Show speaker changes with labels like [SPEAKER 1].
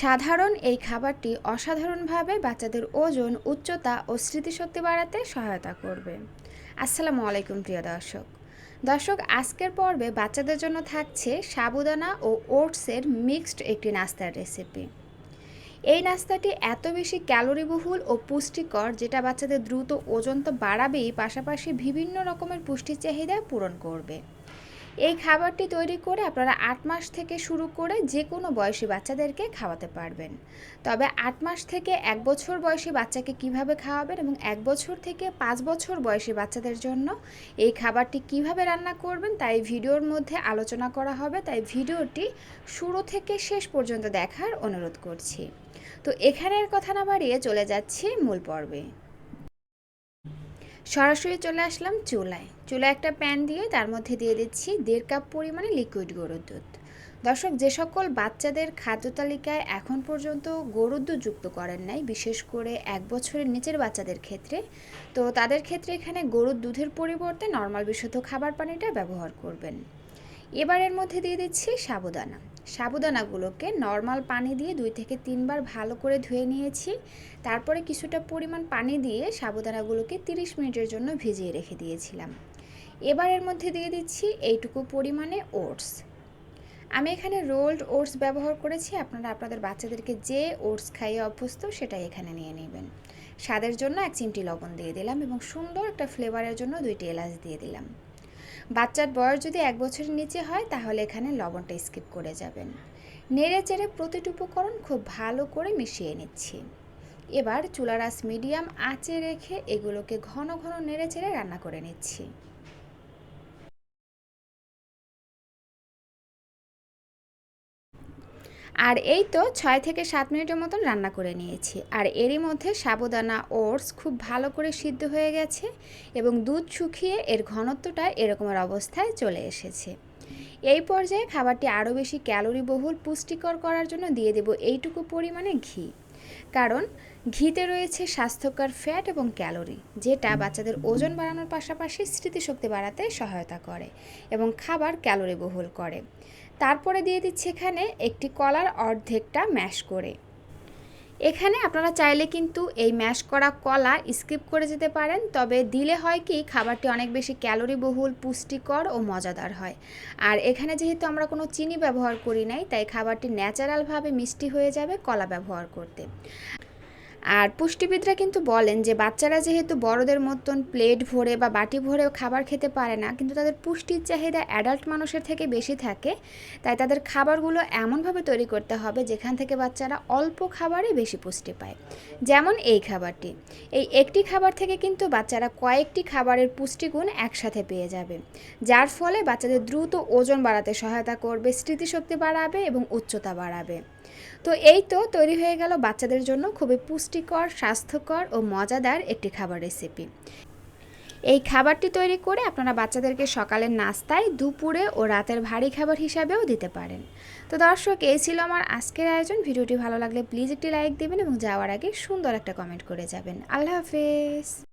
[SPEAKER 1] সাধারণ এই খাবারটি অসাধারণভাবে বাচ্চাদের ওজন, উচ্চতা ও স্মৃতিশক্তি বাড়াতে সহায়তা করবে। আসসালামু আলাইকুম, প্রিয় দর্শক। দর্শক, আজকের পর্বে বাচ্চাদের জন্য থাকছে সাবুদানা ও ওটসের মিক্সড একটি নাস্তার রেসিপি। এই নাস্তাটি এত বেশি ক্যালোরিবহুল ও পুষ্টিকর, যেটা বাচ্চাদের দ্রুত ওজন তো বাড়াবেই, পাশাপাশি বিভিন্ন রকমের পুষ্টি চাহিদা পূরণ করবে। এই খাবারটি তৈরি করে আপনারা আট মাস থেকে শুরু করে যে কোনো বয়সী বাচ্চাদেরকে খাওয়াতে পারবেন। তবে আট মাস থেকে এক বছর বয়সী বাচ্চাকে কীভাবে খাওয়াবেন এবং এক বছর থেকে পাঁচ বছর বয়সী বাচ্চাদের জন্য এই খাবারটি কীভাবে রান্না করবেন তাই ভিডিওর মধ্যে আলোচনা করা হবে, তাই ভিডিওটি শুরু থেকে শেষ পর্যন্ত দেখার অনুরোধ করছি। তো এখানের কথা না বাড়িয়ে চলে যাচ্ছি মূল পর্বে। সরাসরি চলে আসলাম চুলায়। চুলায় একটা প্যান দিয়ে তার মধ্যে দিয়ে দিচ্ছি দেড় কাপ পরিমাণে লিকুইড গরুর দুধ। দর্শক, যে সকল বাচ্চাদের খাদ্য তালিকায় এখন পর্যন্ত গরুর দুধ যুক্ত করেন নাই, বিশেষ করে এক বছরের নিচের বাচ্চাদের ক্ষেত্রে, তো তাদের ক্ষেত্রে এখানে গরুর দুধের পরিবর্তে নর্মাল বিশুদ্ধ খাবার পানিটা ব্যবহার করবেন। এবার এর মধ্যে দিয়ে দিচ্ছি সাবুদানা। সাবুদানাগুলোকে নর্মাল পানি দিয়ে দুই থেকে তিনবার ভালো করে ধুয়ে নিয়েছি। তারপরে কিছুটা পরিমাণ পানি দিয়ে সাবুদানাগুলোকে তিরিশ মিনিটের জন্য ভিজিয়ে রেখে দিয়েছিলাম। এবার এর মধ্যে দিয়ে দিচ্ছি এইটুকু পরিমাণে ওটস। আমি এখানে রোল্ড ওটস ব্যবহার করেছি, আপনারা আপনাদের বাচ্চাদেরকে যে ওটস খাইয়ে অভ্যস্ত সেটাই এখানে নিয়ে নেবেন। স্বাদের জন্য এক চিমটি লবণ দিয়ে দিলাম এবং সুন্দর একটা ফ্লেভারের জন্য দুইটি এলাচ দিয়ে দিলাম। বাচ্চার বয়স যদি এক বছরের নিচে হয়, তাহলে এখানে লবণটা স্কিপ করে যাবেন। নেড়ে চেড়ে প্রতিটি উপকরণ খুব ভালো করে মিশিয়ে নিচ্ছি। এবার চুলার আঁচ মিডিয়াম আঁচে রেখে এগুলোকে ঘন ঘন নেড়ে চেড়ে রান্না করে নিচ্ছি। আর এই তো ছয় থেকে সাত মিনিটের মতন রান্না করে নিয়েছি। আর এরই মধ্যে সাবুদানা, ওটস খুব ভালো করে সিদ্ধ হয়ে গেছে এবং দুধ শুকিয়ে এর ঘনত্বটা এরকমের অবস্থায় চলে এসেছে। এই পর্যায়ে খাবারটি আরও বেশি ক্যালোরি বহুল পুষ্টিকর করার জন্য দিয়ে দেব এইটুকু পরিমাণে ঘি। কারণ ঘিতে রয়েছে স্বাস্থ্যকর ফ্যাট এবং ক্যালোরি, যেটা বাচ্চাদের ওজন বাড়ানোর পাশাপাশি স্মৃতিশক্তি বাড়াতে সহায়তা করে এবং খাবার ক্যালোরি বহুল করে। তারপরে দিয়ে দিচ্ছে এখানে একটি কলার অর্ধেকটা ম্যাশ করে। এখানে আপনারা চাইলে কিন্তু এই ম্যাশ করা কলা স্কিপ করে যেতে পারেন, তবে দিলে হয় কি খাবারটি অনেক বেশি ক্যালোরি বহুল পুষ্টিকর ও মজাদার হয়। আর এখানে যেহেতু আমরা কোনো চিনি ব্যবহার করি নাই, তাই খাবারটি ন্যাচারালভাবে মিষ্টি হয়ে যাবে কলা ব্যবহার করতে। আর পুষ্টিবিদরা কিন্তু বলেন যে বাচ্চারা যেহেতু বড়দের মতন প্লেট ভরে বা বাটি ভরে খাবার খেতে পারে না, কিন্তু তাদের পুষ্টির চাহিদা অ্যাডাল্ট মানুষের থেকে বেশি থাকে, তাই তাদের খাবারগুলো এমনভাবে তৈরি করতে হবে যেখান থেকে বাচ্চারা অল্প খাবারে বেশি পুষ্টি পায়। যেমন এই খাবারটি। এই একটি খাবার থেকে কিন্তু বাচ্চারা কয়েকটি খাবারের পুষ্টিগুণ একসাথে পেয়ে যাবে, যার ফলে বাচ্চাদের দ্রুত ওজন বাড়াতে সহায়তা করবে, স্মৃতিশক্তি বাড়াবে এবং উচ্চতা বাড়াবে। তো এই তো তৈরি হয়ে গেল বাচ্চাদের জন্য খুবই পুষ্টিকর, স্বাস্থ্যকর ও মজাদার একটি খাবার রেসিপি এই খাবারটি তৈরি করে আপনারা বাচ্চাদেরকে সকালের নাস্তায়, দুপুরে ও রাতের ভারী খাবার হিসাবেও দিতে পারেন। তো দর্শক, এই ছিল আমার আজকের আয়োজন। ভিডিওটি ভালো লাগলে প্লিজ একটি লাইক দেবেন এবং যাওয়ার আগে সুন্দর একটা কমেন্ট করে যাবেন। আল্লাহ হাফেজ।